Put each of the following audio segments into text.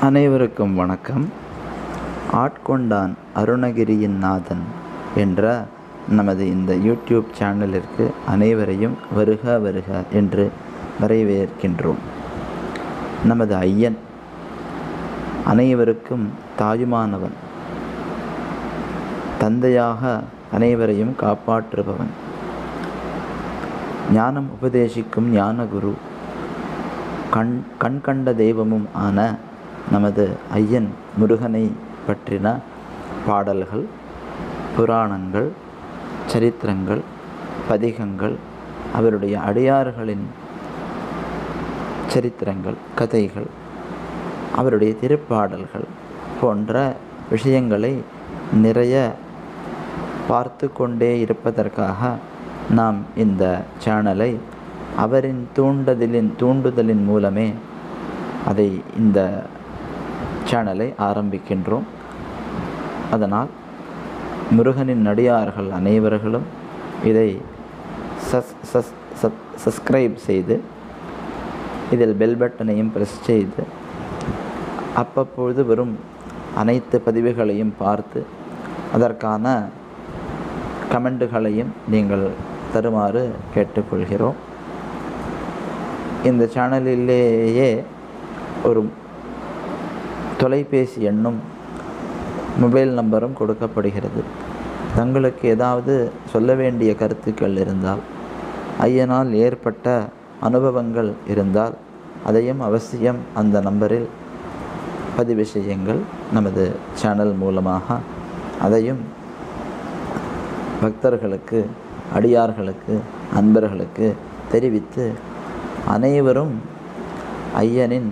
அனைவருக்கும் வணக்கம். ஆட்கொண்டான் அருணகிரியின் நாதன் என்ற நமது இந்த யூடியூப் சேனலிற்கு அனைவரையும் வருக வருக என்று வரவேற்கின்றோம். நமது ஐயன் அனைவருக்கும் தாயுமானவன். தந்தையாக அனைவரையும் காப்பாற்றுபவன். ஞானம் உபதேசிக்கும் ஞானகுரு. கண் கண்கண்ட தெய்வமும் ஆன நமது ஐயன் முருகனை பற்றின பாடல்கள் புராணங்கள் சரித்திரங்கள் பதிகங்கள் அவருடைய அடியார்களின் சரித்திரங்கள் கதைகள் அவருடைய திருப்பாடல்கள் போன்ற விஷயங்களை நிறைய பார்த்து கொண்டே இருப்பதற்காக நாம் இந்த சேனலை அவரின் தூண்டுதலின் தூண்டுதலின் மூலமே அதை இந்த சேனலை ஆரம்பிக்கின்றோம். அதனால் முருகனின் நடிகார்கள் அனைவர்களும் இதை சஸ் சஸ் சப் சப்ஸ்கிரைப் செய்து இதில் பெல் பட்டனையும் ப்ரெஸ் செய்து அப்பப்பொழுது வரும் அனைத்து பதிவுகளையும் பார்த்து அதற்கான கமெண்ட்டுகளையும் நீங்கள் தருமாறு கேட்டுக்கொள்கிறோம். இந்த சேனலிலேயே ஒரு தொலைபேசி எண்ணும் மொபைல் நம்பரும் கொடுக்கப்படுகிறது. தங்களுக்கு ஏதாவது சொல்ல வேண்டிய கருத்துக்கள் இருந்தால் ஐயனால் ஏற்பட்ட அனுபவங்கள் இருந்தால் அதையும் அவசியம் அந்த நம்பரில் பதிவு செய்யுங்கள். நமது சேனல் மூலமாக அதையும் பக்தர்களுக்கு அடியார்களுக்கு அன்பர்களுக்கு தெரிவித்து அனைவரும் ஐயனின்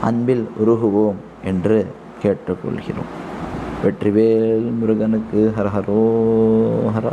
அன்பில் உருகுவோம் என்று கேட்டுக்கொள்கிறோம். வெற்றிவேல் முருகனுக்கு ஹரஹரோ ஹரா.